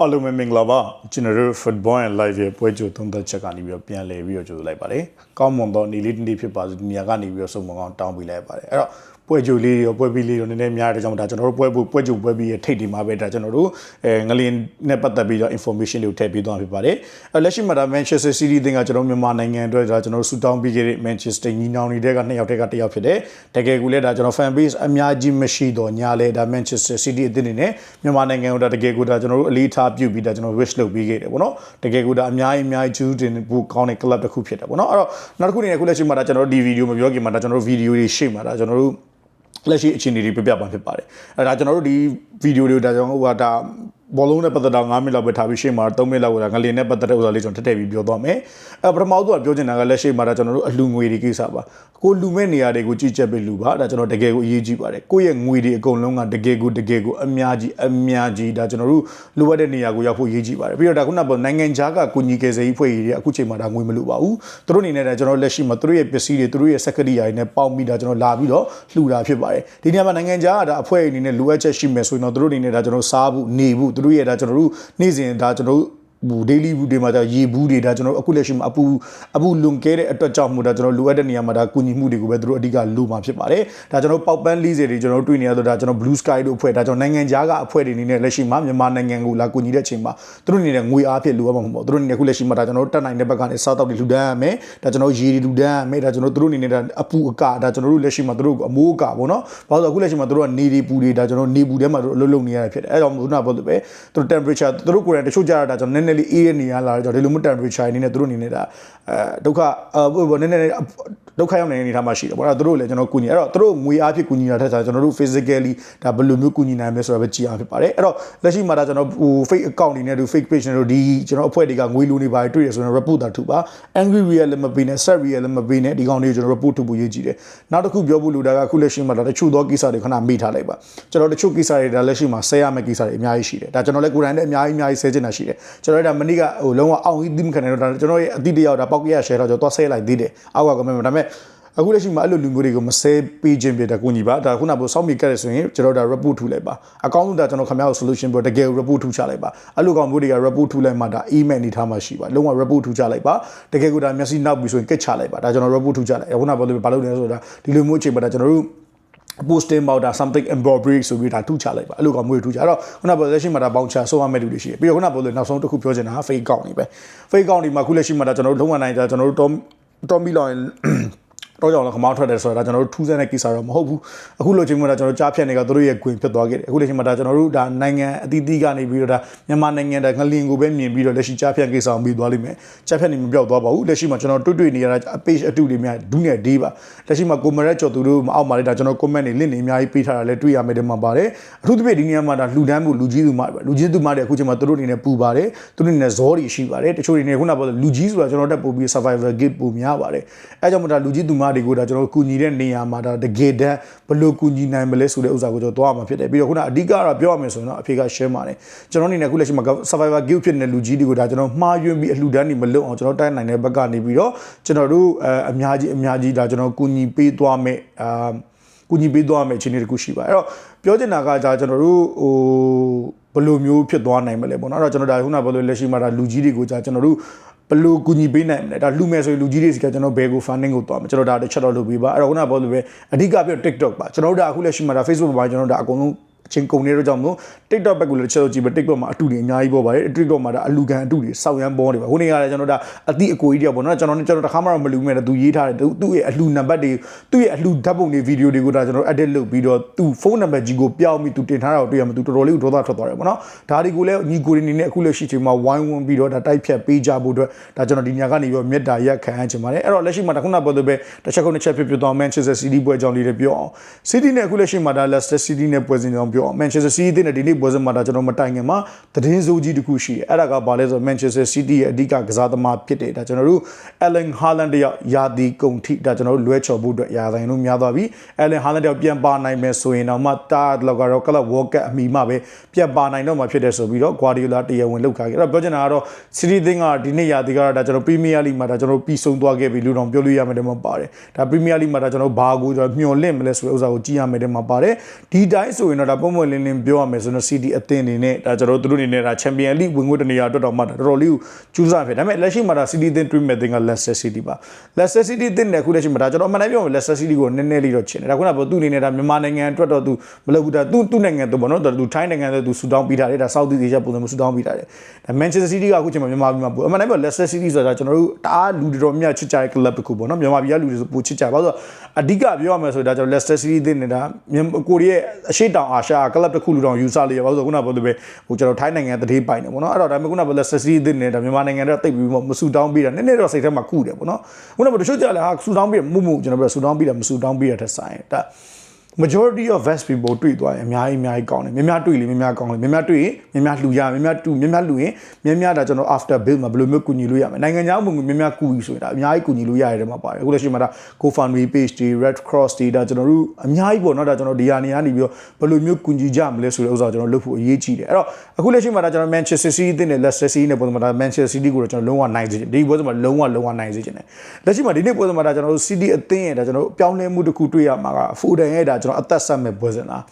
အားလုံးပဲမင်္ဂလာပါကျွန်တော်တို့ football and live ရဲ့ပွဲကြိုသုံးသက်ချက်ကနေပြီးတော့ပြန်လည်ပြီးတော့ကြိုလိုက်ပါတယ်ကောင်းမွန်သောနေ့လေးတစ်နေ့ဖြစ်ပါစေဒီနေရာကနေပြီးတော့စုံမကောင်းတောင်းပေးလိုက်ပါတယ်အဲ့တော့ ပွဲကြိုလေးရောပွဲပြီးလေးရောနည်းနည်းများတဲ့ကြောင့်ဒါကျွန်တော်တို့ပွဲပွဲကြိုပွဲပြီးရဲ့ထိတ်ဒီမှာပဲဒါကျွန်တော်တို့အဲငလင်နဲ့ပတ်သက်ပြီးတော့ information တွေကိုထည့်ပေးသွားဖြစ်ပါတယ်အဲလက်ရှိမှာဒါ Manchester City တင်ကကျွန်တော်မြန်မာနိုင်ငံအတွက်ဒါကျွန်တော်တို့ဆူတောင်းပြီးခဲ့တဲ့ Manchester ညီနောင်တွေကနှစ်ယောက်တက်ကတစ်ယောက်ဖြစ်တယ်တကယ်ကူလဲဒါကျွန်တော် fan base အများကြီးမရှိတော့ညာလဲဒါ Manchester City အသင်းနေနဲ့မြန်မာနိုင်ငံကိုဒါတကယ်ကူဒါကျွန်တော်တို့အလေးထားပြုပြီးဒါကျွန်တော် wish လုပ်ပြီးခဲ့တယ်ပေါ့နော်တကယ်ကူဒါအများကြီးအများကြီးကျူးတင်ဖို့ကောင်းတဲ့ club တစ်ခုဖြစ်တယ်ပေါ့နော်အဲ့တော့နောက်တစ်ခုအနေနဲ့ခုလက်ရှိမှာဒါကျွန်တော်တို့ဒီဗီဒီယိုမပြောခင်မှာဒါကျွန်တော်တို့ဗီဒီယိုတွေရှေ့မှာဒါကျွန်တော်တို့ လက်ရှိအခြေအနေတွေပြပြပါဖြစ်ပါတယ်အဲဒါကျွန်တော်တို့ဒီဗီဒီယိုတွေကိုဒါကျွန်တော်ဟိုကဒါ ဘောလုံးနဲ့ပတ်သက်တာ9မိနစ်လောက်ပဲထားပြီးရှေ့မှာ3မိနစ်လောက်ကငလင်နဲ့ပတ်သက်တဲ့ဥစ္စာလေးကျွန်တော်ထပ်ထည့်ပြီးပြောသွားမယ်အဲပထမဆုံးကပြောချင်တာကလက်ရှိမှာဒါကျွန်တော်တို့အလှငွေတွေကိစ္စပါကိုလူမဲ့နေရာတွေကိုကြည့်ချက်ပြီးလူပါဒါကျွန်တော်တကယ်ကိုအရေးကြီးပါတယ်ကိုယ့်ရဲ့ငွေတွေအကုန်လုံးကတကယ်ကိုတကယ်ကိုအများကြီးအများကြီးဒါကျွန်တော်တို့လိုအပ်တဲ့နေရာကိုရောက်ဖို့အရေးကြီးပါတယ်ပြီးတော့ဒါခုနကနိုင်ငံခြားကကိုညီကယ်စေးဖွဲ့ကြီးတွေအခုချိန်မှာဒါငွေမလိုပါဘူးသူတို့အနေနဲ့ဒါကျွန်တော်လက်ရှိမှာသူတို့ရဲ့ပစ္စည်းတွေသူတို့ရဲ့စက်ကရိယာတွေနဲ့ပေါင်းပြီးဒါကျွန်တော်လာပြီးတော့လှူတာဖြစ်ပါတယ်ဒီနေရာမှာနိုင်ငံခြားကဒါအဖွဲ့အနေနဲ့လိုအပ်ချက်ရှိမယ်ဆိုရင်တော့သူတို့အနေနဲ့ဒါကျွန်တော်စားဖို့နေဖို့သူတို့ရဲ့ဒါကျွန်တော်တို့နေ့စဉ်ဒါကျွန်တော်တို့ ဘူး daily view တွေမှာဒါရေဘူးတွေဒါကျွန်တော်အခုလက်ရှိမှာအပူအပူလွန်ကဲတဲ့အတွက်ကြောင့်မို့ဒါကျွန်တော်လိုအပ်တဲ့နေရာမှာဒါကုညီမှုတွေကိုပဲသူတို့အဓိကလိုမှာဖြစ်ပါတယ်ဒါကျွန်တော်ပေါက်ပန်း40တွေကျွန်တော်တို့တွေ့နေရတော့ဒါကျွန်တော် blue sky တို့အဖွဲ့ဒါကျွန်တော်နိုင်ငံခြားကအဖွဲ့တွေအနေနဲ့လက်ရှိမှာမြန်မာနိုင်ငံကိုလာကုညီတဲ့အချိန်မှာသူတို့အနေနဲ့ငွေအားဖြင့်လိုအပ်မှာမဟုတ်ဘူးသူတို့အနေနဲ့အခုလက်ရှိမှာဒါကျွန်တော်တို့တက်နိုင်တဲ့ဘက်ကနေစားတော့တွေလှူဒန်းရမယ်ဒါကျွန်တော်ရေတွေလှူဒန်းရမယ်ဒါကျွန်တော်တို့အနေနဲ့ဒါအပူအကဒါကျွန်တော်တို့လက်ရှိမှာသူတို့အမိုးအကပေါ့နော်ဘာလို့အခုလက်ရှိမှာသူတို့ကနေတွေပူတွေဒါကျွန်တော်နေပူထဲမှာအလုပ်လုပ်နေရတာဖြစ်တယ်အဲကြောင့်ခုနကပြောလို့ပဲသူတို့ temperature သူတို့ကိုယ်တိုင်တချို့ကြတာဒါကျွန်တော်နည်းနည်းလေးအေးတဲ့နေရာလာတော့ဒီလိုမျိုး temperature အနေနဲ့သူတို့အနေနဲ့ဒါအဲဒုက္ခအဲနည်းနည်း ဒုက္ခရောက်နေတဲ့အနေအထားမှာရှိတယ်ပေါ့အဲ့တော့သူတို့လည်းကျွန်တော်ကူညီအဲ့တော့သူတို့ငွေအားဖြင့်ကူညီတာထက်ကျွန်တော်တို့ physically ဒါဘယ်လိုမျိုးကူညီနိုင်မလဲဆိုတာပဲကြည့်အောင်ဖြစ်ပါတယ်အဲ့တော့လက်ရှိမှာဒါကျွန်တော်ဟို fake account တွေနဲ့ဒီ fake page တွေတို့ဒီကျွန်တော်အဖွဲ့တွေကငွေလူနေပါတယ်တွေ့ရဆိုရင် report တာထုတ်ပါ angry real လည်းမပေးနဲ့ sad real လည်းမပေးနဲ့ဒီကောင်တွေကိုကျွန်တော် report ထုတ်ဖို့ရေးကြည့်တယ်နောက်တစ်ခုပြောဖို့လိုတာကအခုလက်ရှိမှာဒါတချို့သောကိစ္စတွေခဏမေ့ထားလိုက်ပါကျွန်တော်တချို့ကိစ္စတွေဒါလက်ရှိမှာဆဲရမယ့်ကိစ္စတွေအများကြီးရှိတယ်ဒါကျွန်တော်လည်းကိုယ်တိုင်လည်းအများကြီးအများကြီးဆဲချင်တာရှိတယ်ကျွန်တော်လည်းဒါမနေ့ကဟိုလုံးဝအောင်ကြီးသိမခံနိုင်တော့ဒါကျွန်တော်ရဲ့အတိတယောက်ဒါပောက်ကရ share တော့ကျွန်တော်သွားဆဲလိုက်သေးတယ်အောက်က comment ဒါပေမဲ့အခုလက်ရှိမှာအဲ့လိုလူမျိုးတွေကိုမဆဲပေးခြင်းပြတဲ့ကိုညီပါဒါခုနကပြောစောင့်မိကတ်ရဆိုရင်ကျွန်တော်ဒါ report ထူလိုက်ပါအကောင့်ဆုံးဒါကျွန်တော်ခင်ဗျားကို solution ပြောတကယ် report ထူချလိုက်ပါအဲ့လိုကောင်မျိုးတွေက report ထူလိုက်မှဒါ email အနေထားမှာရှိပါလုံးဝ report ထူချလိုက်ပါတကယ်ကိုဒါမျက်စိနောက်ပြီးဆိုရင်ကက်ချလိုက်ပါဒါကျွန်တော် report ထူချလိုက်ခုနကပြောလို့ဘာလို့လဲဆိုတာဒီလိုမျိုးအချိန်မှာဒါကျွန်တော်တို့ posting about that something embroidery ဆိုပြီးဒါထူချလိုက်ပါအဲ့လိုကောင်မျိုးထူချအဲ့တော့ခုနကပြောလက်ရှိမှာဒါပေါင်ချဆိုရမဲ့လူတွေရှိတယ်ပြီးတော့ခုနကပြောလို့နောက်ဆုံးတစ်ခုပြောချင်တာက fake account တွေပဲ fake account တွေမှာခုလက်ရှိမှာဒါကျွန်တော်တို့လုံးဝနိုင်ကြကျွန်တော်တို့ Tommy Loyal. တော့ကြောင့်လည်းခမောင်းထွက်တယ်ဆိုတာဒါကျွန်တော်တို့ထူးဆန်းတဲ့ကိစ္စတော့မဟုတ်ဘူးအခုလိုချင်းမှဒါကျွန်တော်ကြားဖြတ်နေကသူတို့ရဲ့ဂွင်ဖြစ်သွားခဲ့တယ်အခုလိုချင်းမှဒါကျွန်တော်တို့ဒါနိုင်ငံအသီးသီးကနေပြီးတော့ဒါမြန်မာနိုင်ငံဒါငလင်ကိုပဲမြင်ပြီးတော့လက်ရှိကြားဖြတ်ကိစ္စအောင်ပြီးသွားလိမ့်မယ်ကြားဖြတ်နေမပြောက်သွားပါဘူးလက်ရှိမှာကျွန်တော်တွေ့တွေ့နေရတာ page အတူတွေများဒုနဲ့ဒေးပါလက်ရှိမှာကိုမရက်ကျော်သူတို့အောက်မှာလည်းဒါကျွန်တော် comment တွေ link တွေအများကြီးပေးထားတာလည်းတွေ့ရမယ်တဲ့မှာပါတယ်အထူးသဖြင့်ဒီနေရာမှာဒါလှူဒန်းမှုလူကြီးသူမလူကြီးသူမတွေအခုချိန်မှာသူတို့အနေနဲ့ပူပါတယ်သူတို့အနေနဲ့ဇောတွေရှိပါတယ်တချို့တွေနေခုနကပြောလူကြီးဆိုတာကျွန်တော်တက်ပို့ပြီး survivor gate ပိုများပါတယ်အဲကြောင့်မို့ဒါလူကြီးသူမတွေကိုဒါကျွန်တော်ကူညီတဲ့နေရာမှာဒါတကယ်တမ်းဘယ်လိုကူညီနိုင်မလဲဆိုတဲ့ဥစ္စာကိုကျွန်တော်သွားမှာဖြစ်တယ်ပြီးတော့ခုနအဓိကတော့ပြောရမယ်ဆိုရင်တော့အဖေက share ပါတယ်ကျွန်တော်အနေနဲ့ခုလက်ရှိမှာ survivor guild ဖြစ်နေတဲ့လူကြီးတွေကိုဒါကျွန်တော်မှားယွင်းပြီးအလှူဒန်းနေမလွတ်အောင်ကျွန်တော်တိုက်နိုင်တဲ့ဘက်ကနေပြီးတော့ကျွန်တော်တို့အများကြီးအများကြီးဒါကျွန်တော်ကူညီပေးသွားမယ်အာကူညီပေးသွားမယ်အခြေအနေတခုရှိပါအဲ့တော့ပြောချင်တာကဒါကျွန်တော်တို့ဟိုဘယ်လိုမျိုးဖြစ်သွားနိုင်မလဲပေါ့နော်အဲ့တော့ကျွန်တော်ဒါခုနပြောလို့လက်ရှိမှာဒါလူကြီးတွေကိုကြာကျွန်တော်တို့ ဘယ်လိုကူညီပေးနိုင်မလဲဒါလူမယ်ဆိုရင်လူကြီးတွေစီကကျွန်တော်ဘယ်ကို funding ကိုသွားမှာကျွန်တော်ဒါတစ်ချက်တော့လုပ်ပေးပါအဲ့တော့ခုနပြောလို့ပဲအဓိကပြော TikTok ပါကျွန်တော်တို့ဒါအခုလက်ရှိမှာဒါ Facebook မှာကျွန်တော်ဒါအကုန်လုံး အချင်းကုန်နေတဲ့ကြောင့်မို့ TikTok ဘက်ကိုလည်းချက်လို့ကြည့်ပဲ TikTok မှာအတူတွေအများကြီးပေါ်ပါတယ် TikTok မှာဒါအလူခံအတူတွေစောက်ရမ်းပေါ်နေပါခုနေကလည်းကျွန်တော်ဒါအတိအကိုကြီးတယောက်ပေါ့နော်ကျွန်တော်ကျွန်တော်တခါမှတော့မလူမဲ့သူရေးထားတယ်သူ့ရဲ့အလှနံပါတ်တွေသူ့ရဲ့အလှဓာတ်ပုံတွေဗီဒီယိုတွေကိုဒါကျွန်တော် edit လုပ်ပြီးတော့သူ့ဖုန်းနံပါတ်ကြီးကိုပြောင်းပြီးသူတင်ထားတာကိုတွေ့ရမှာသူတော်တော်လေးကိုဒေါသထွက်သွားတယ်ပေါ့နော်ဒါတွေကိုလည်းညီကိုတွေနေနဲ့အခုလက်ရှိချိန်မှာဝိုင်းဝန်းပြီးတော့ဒါတိုက်ဖြတ်ပေးကြဖို့အတွက်ဒါကျွန်တော်ဒီညကနေပြီးတော့မေတ္တာရက်ခံချင်ပါတယ်အဲ့တော့လက်ရှိမှာတခုနပြောလို့ပဲတစ်ချက်ခုနှစ်ချက်ဖြစ်ဖြစ်သွား Manchester City ပွဲကြောင့်လေးတွေပြောအောင် City နဲ့အခုလက်ရှိမှာဒါ Leicester City နဲ့ပွဲစဉ်ကြောင့်ပြောအောင် Manchester City တဲ့ဒီနေ့ပွဲစဉ်မှာဒါကျွန်တော်မတိုင်ခင်မှာသတင်းစိုးကြီးတစ်ခုရှိတယ်အဲ့ဒါကဘာလဲဆိုတော့ Manchester City ရဲ့အဓိကကစားသမားဖြစ်တယ်ဒါကျွန်တော်တို့ Erling Haaland တယောက်ယာတီကုန်ထိဒါကျွန်တော်တို့လွဲချော်ဖို့အတွက်ရာဆိုင်လို့များသွားပြီ Erling Haaland တယောက်ပြန်ပါနိုင်မယ်ဆိုရင်တော့မှတာလောက်ကတော့ Club World Cup အမိမှပဲပြန်ပါနိုင်တော့မှဖြစ်တယ်ဆိုပြီးတော့ Guardiola တရားဝင်လောက်ခါခဲ့အဲ့တော့ပြောချင်တာကတော့ City သင်းကဒီနေ့ယာတီကတော့ဒါကျွန်တော် Premier League မှာဒါကျွန်တော်ပြီးဆုံးသွားခဲ့ပြီလူတော်ပြောလို့ရမယ်တဲ့မှာပါတယ်ဒါ Premier League မှာဒါကျွန်တော်ဘာကိုကျွန်တော်မျှော်လင့်မလဲဆိုတဲ့ဥစ္စာကိုကြည့်ရမယ်တဲ့မှာပါတယ်ဒီတိုင်းဆိုရင်တော့ဒါပုံမှန်လင်းလင်းပြောရမယ်ဆိုတော့ CD အသင်းအနေနဲ့ဒါကျွန်တော်တို့တို့အနေနဲ့ဒါ Champion League ဝင်ခွင့်တနေရာအတွက်တော့မှတော်တော်လေးကိုကျူးစားဖြစ်ဒါပေမဲ့လက်ရှိမှာဒါ CD အသင်း Dream မဲ့တင်က Leicester City ပါ Leicester City အသင်းနဲ့အခုလက်ရှိမှာဒါကျွန်တော်အမှန်တမ်းပြောမယ် Leicester City ကိုနည်းနည်းလေးတော့ချင်တယ်ဒါခုနကပြောသူ့အနေနဲ့ဒါမြန်မာနိုင်ငံအတွက်တော့သူမလုပ်ဘူးဒါသူ့သူ့နိုင်ငံသူပေါ့နော်ဒါသူထိုင်းနိုင်ငံသူဆူတောင်းပြီးထားတယ်ဒါ South East Asia ပုံစံမျိုးဆူတောင်းပြီးထားတယ်ဒါ Manchester City ကအခုချိန်မှာမြန်မာပြည်မှာပိုအမှန်တမ်းပြော Leicester City ဆိုတာကျွန်တော်တို့တအားလူတွေတော်များချစ်ကြတဲ့ club တစ်ခုပေါ့နော်မြန်မာပြည်ကလူတွေဆိုပိုချစ်ကြပါဆိုတော့အဓိကပြောရမယ်ဆိုတော့ဒါကျွန်တော် Leicester City အသင်းနဲ့ဒါကိုရီးယားအရှိတောင်အာရှကလပ်တစ်ခုလူတောင်ယူဆလေးရပါဆိုတော့ခုနကပြောလို့ပဲဟိုကျွန်တော်ထိုင်းနိုင်ငံတတိပိုင်နေပေါ့နော်အဲ့တော့ဒါပေမဲ့ခုနကပြော Leicester City အသင်းနဲ့ဒါမြန်မာနိုင်ငံတော့တိတ်ပြီးမဆူတောင်းပြီးတာနည်းနည်းတော့စိတ်ထဲမှာကုတယ်ပေါ့နော်ခုနကပြောတချို့ကြလဲဟာဆူတောင်းပြီးမှုမှုကျွန်တော်ပြောဆူတောင်းပြီးတာမဆူတောင်းပြီးတာတဲ့ဆိုင်ဒါ majority of vest people တွေ့သွားရင်အများကြီးအများကြီးကောင်းတယ်များများတွေ့လေများများကောင်းလေများများတွေ့ရင်များများလှူရများများတူများများလှူရင်များများဒါကျွန်တော် after bill မှာဘယ်လိုမျိုးကူညီလို့ရမလဲနိုင်ငံခြားဝင်ငွေများများကူပြီဆိုရင်ဒါအများကြီးကူညီလို့ရရတဲ့မှာပါတယ်အခုလက်ရှိမှာဒါ GoFundMe page တွေ Red Cross တွေဒါကျွန်တော်တို့အများကြီးပေါ့နော်ဒါကျွန်တော်ဒီဟာနေရာနေပြီးတော့ဘယ်လိုမျိုးကူညီကြမလဲဆိုတဲ့ဥစ္စာကျွန်တော်လုပ်ဖို့အရေးကြီးတယ်အဲ့တော့အခုလက်ရှိမှာဒါကျွန်တော် Manchester City အသင်းနဲ့ Leicester City နဲ့ပုံစံမှာဒါ Manchester City ကိုတော့ကျွန်တော်လုံးဝနိုင်စေချင်ဒီပွဲစမှာလုံးဝလုံးဝနိုင်စေချင်တယ်လက်ရှိမှာဒီနေ့ပွဲစမှာဒါကျွန်တော်တို့ City အသင်းရဲ့ဒါကျွန်တော်တို့အပြောင်းလဲမှုတစ်ခုတွေ့ရမှာက Foden ရဲ့ဒါကျွန်တော်အသက်ဆက်မဲ့ပွဲစင်လား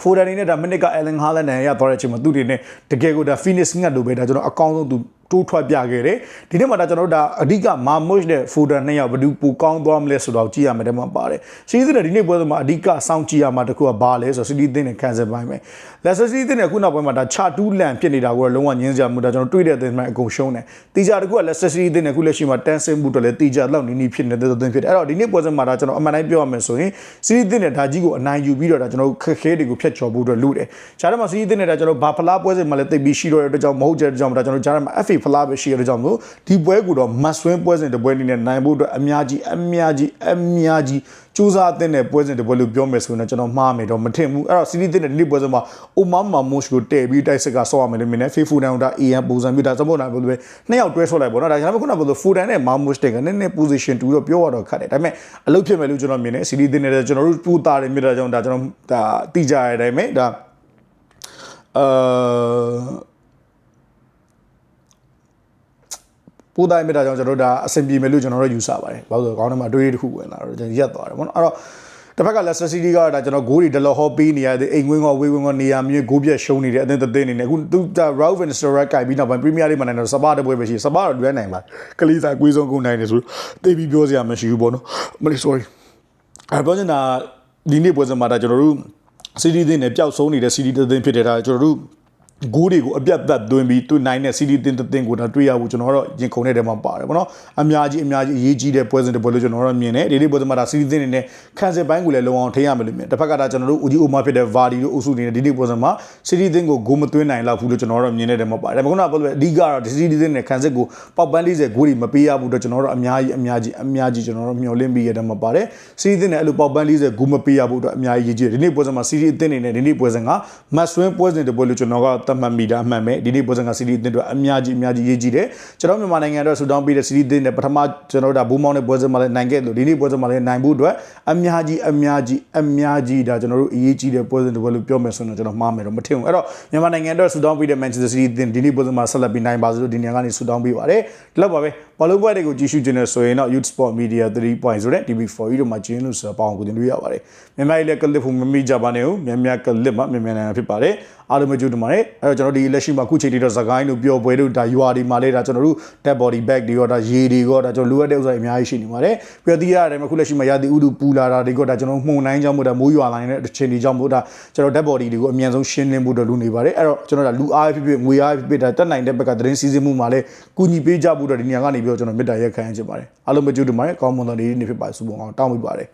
ဖိုဒန်နေနဲ့ဒါမိနစ်က Ellen Haaland နဲ့ရသွားတဲ့အချိန်မှာသူတွေနဲ့တကယ်ကိုဒါ finish ငတ်လို့ပဲဒါကျွန်တော်အကောင်းဆုံးသူ တိုးထွက်ပြခဲ့တယ်ဒီနေ့မှာဒါကျွန်တော်တို့ဒါအဓိကမာမွတ်နဲ့ဖိုဒန်နှစ်ယောက်ဘယ်သူပိုကောင်းသွားမလဲဆိုတော့ကြည့်ရမယ်တဲ့မှာပါတယ်စီးစတဲ့ဒီနေ့ပွဲစဉ်မှာအဓိကစောင့်ကြည့်ရမှာတခုကဘာလဲဆိုတော့စီးတီးတင်းနဲ့ခံစားပိုင်းပဲလက်ဆာစီးတင်းနဲ့ခုနောက်ပိုင်းမှာဒါချာတူးလန်ဖြစ်နေတာကိုလုံးဝညင်းစရာမှုဒါကျွန်တော်တွေ့တဲ့တဲ့မှာအကုန်ရှုံးတယ်တီကြတခုကလက်ဆာစီးတင်းနဲ့ခုလက်ရှိမှာတန်းစင်မှုတော့လေတီကြလောက်နီးနီးဖြစ်နေတဲ့တဲ့ဖြစ်တယ်အဲ့တော့ဒီနေ့ပွဲစဉ်မှာဒါကျွန်တော်အမှန်တိုင်းပြောရမယ်ဆိုရင်စီးတီးတင်းနဲ့ဒါကြီးကိုအနိုင်ယူပြီးတော့ဒါကျွန်တော်ခက်ခဲတွေကိုဖျက်ချော်ဖို့အတွက်လုပ်တယ်ခြားထဲမှာစီးတီးတင်းနဲ့ဒါကျွန်တော်ဘာဖလားပွဲစဉ်မှာလည်းတိတ်ပြီးရှိတော့တဲ့အတွက်ကြောင့်မဟုတ်တဲ့အတွက်ကြောင့်ဒါကျွန်တော်ခြားထဲမှာ FA ဖလားပဲရှိရတဲ့ကြောင့်မို့ဒီပွဲကိုတော့မတ်ဆွင်းပွဲစဉ်တစ်ပွဲအနေနဲ့နိုင်ဖို့အတွက်အများကြီးအများကြီးအများကြီးစူးစမ်းတဲ့တဲ့ပွဲစဉ်တစ်ပွဲလို့ပြောမယ်ဆိုရင်ကျွန်တော်မှားမယ်တော့မထင်ဘူးအဲ့တော့စီးတီးတဲ့ဒီနေ့ပွဲစဉ်မှာအိုမာမာမို့ကိုတည့်ပြီးတိုက်စစ်ကဆော့ရမယ်လို့မြင်တယ်ဖေဖူဒန်ဒါ AM ပုံစံမျိုးဒါစမို့နာဘယ်လိုပဲနှစ်ယောက်တွဲဆော့လိုက်ပေါ့နော်ဒါကျွန်တော်ခုနကဘယ်လိုဖူဒန်နဲ့မာမို့တဲ့ကနည်းနည်း position တူတော့ပြောရတော့ခတ်တယ်ဒါပေမဲ့အလုပ်ဖြစ်မယ်လို့ကျွန်တော်မြင်တယ်စီးတီးတဲ့နဲ့ကျွန်တော်တို့ပူတာတယ်မြင်တာကြောင့်ဒါကျွန်တော်ဒါတိကြရတဲ့အတိုင်းပဲဒါအာ ပိုးတိုင်းမြတာကြောင့်ကျွန်တော်တို့ဒါအဆင်ပြေမယ်လို့ကျွန်တော်တို့ယူဆပါတယ်။ဘာလို့လဲဆိုတော့ခေါင်းထဲမှာတွေးတစ်ခုဝင်လာတော့ကျွန်တော်ရက်သွားတယ်ပေါ့နော်။အဲ့တော့တစ်ဖက်က Leicester City ကဒါကျွန်တော်ဂိုးတွေဒလော်ဟောပေးနေရတဲ့အိမ်ဝင်းကဝေးဝင်းကနေရာမျိုးဂိုးပြက်ရှုံးနေတဲ့အသင်းသင်းနေနေအခုသူဒါ Raul van Nistelrooy ကင်ပြီးနောက်ပိုင်း Premier League မှာနိုင်တော့စပါးတပွဲပဲရှိစပါးတော့လွဲနိုင်ပါကလေးစားကွေးဆုံးကုန်နိုင်တယ်ဆိုသိပြီးပြောစရာမရှိဘူးပေါ့နော်မလေး sorry အဲ့ပြောချင်တာဒီနေ့ပွဲစမှာဒါကျွန်တော်တို့ City သင်းနဲ့ပျောက်ဆုံးနေတဲ့ City သင်းဖြစ်တဲ့ဒါကျွန်တော်တို့ ဂိုးတွေကိုအပြတ်သက်သွင်းပြီးသူနိုင်တဲ့ CD တင်တင်ကိုတော့တွေ့ရဖို့ကျွန်တော်တော့ရင်ခုန်တဲ့တဲမှာပါတယ်ဗောနော်အများကြီးအများကြီးအရေးကြီးတဲ့ပွဲစဉ်တစ်ပွဲလို့ကျွန်တော်တော့မြင်တယ်ဒီနေ့ပွဲစဉ်မှာဒါ CD တင်နေနဲ့ခံစစ်ပိုင်းကိုလည်းလုံအောင်ထိရမယ်လို့မြင်တစ်ဖက်ကဒါကျွန်တော်တို့ဦးကြီးအိုမာဖြစ်တဲ့ Vardy တို့အုပ်စုနေနဲ့ဒီနေ့ပွဲစဉ်မှာ CD တင်ကိုဂိုးမသွင်းနိုင်လောက်ဘူးလို့ကျွန်တော်တော့မြင်တဲ့တဲမှာပါတယ်ဒါပေမဲ့ခုနကပြောလို့အဓိကတော့ CD တင်နဲ့ခံစစ်ကိုပေါက်ပန်း40ဂိုးတွေမပေးရဘူးတော့ကျွန်တော်တို့အများကြီးအများကြီးအများကြီးကျွန်တော်တို့မျှော်လင့်ပြီးရတဲ့မှာပါတယ် CD တင်နဲ့အဲ့လိုပေါက်ပန်း40ဂိုးမပေးရဘူးတော့အများကြီးရည်ကြီးတယ်ဒီနေ့ပွဲစဉ်မှာ CD တင်နေနဲ့ဒီနေ့ပွဲစဉ်ကမတ်ဆွင်းပွဲစဉ်တစ်ပွဲလို့ကျွန်တော်ကသတ်မှတ်မိတာအမှန်ပဲဒီနေ့ပွဲစဉ်ကစီးရီးအသင်းတို့အများကြီးအများကြီးရေးကြည့်တယ်ကျွန်တော်မြန်မာနိုင်ငံအတွက်ဆူတောင်းပေးတဲ့စီးရီးအသင်းနဲ့ပထမကျွန်တော်တို့ဒါဘူးမောင်းတဲ့ပွဲစဉ်မှာလည်းနိုင်ခဲ့လို့ဒီနေ့ပွဲစဉ်မှာလည်းနိုင်ဖို့အတွက်အများကြီးအများကြီးအများကြီးဒါကျွန်တော်တို့အရေးကြီးတဲ့ပွဲစဉ်တွေလို့ပြောမယ်ဆိုရင်ကျွန်တော်မှားမယ်တော့မထင်ဘူးအဲ့တော့မြန်မာနိုင်ငံအတွက်ဆူတောင်းပေးတဲ့ Manchester City အသင်းဒီနေ့ပွဲစဉ်မှာဆက်လက်ပြီးနိုင်ပါစေလို့ဒီနေရာကနေဆူတောင်းပေးပါတယ်ဒီလောက်ပါပဲ ဘောလုံးပွဲတွေကိုကြည့်ရှုခြင်းနဲ့ဆိုရင်တော့ Youth Sport Media 3.0တဲ့ TV4 တို့မှာကျင်းလို့ဆိုတော့ပေါအောင်ကိုတင်တွေ့ရပါတယ်မြန်မာပြည်လည်းကလစ်ဖို့မမိကြပါနဲ့ဦးမြန်မာကလစ်မှာမြန်မာနိုင်ငံဖြစ်ပါတယ်အားလုံးပဲကြိုးတင်ပါတယ်အဲ့တော့ကျွန်တော်ဒီလက်ရှိမှာခုချိန်ထိတော့ဇကိုင်းတို့ပျော်ပွဲတို့ဒါ UR ဒီမှာလေးဒါကျွန်တော်တို့ dead body bag တွေရောဒါရေတွေရောဒါကျွန်တော်လိုအပ်တဲ့ဥစ္စာတွေအများကြီးရှိနေပါတယ်ပြီးတော့ဒီရတယ်မှာခုလက်ရှိမှာရာသီဥတုပူလာတာတွေရောဒါကျွန်တော်မှုန်တိုင်းကြောင့်မို့ဒါမိုးရွာလာနေတဲ့အခြေအနေကြောင့်မို့ဒါကျွန်တော် dead body တွေကိုအမြန်ဆုံးရှင်းလင်းဖို့တော့လုပ်နေပါတယ်အဲ့တော့ကျွန်တော်ဒါလူအားဖြစ်ဖြစ်ငွေအားဖြစ်ဖြစ်ဒါတက်နိုင်တဲ့ဘက်ကသတင်းစီးဆင်းမှုမှာလည်းကူညီပေးကြဖို့တော့ဒီနေရာကနေပြီးတော့ကျွန်တော်မေတ္တာရက်ခံရချင်ပါတယ်အားလုံးပဲကြိုးတင်ပါတယ်ကောင်းမွန်တဲ့နေ့ဖြစ်ပါစုပုံအောင်တောင်းပေးပါတယ်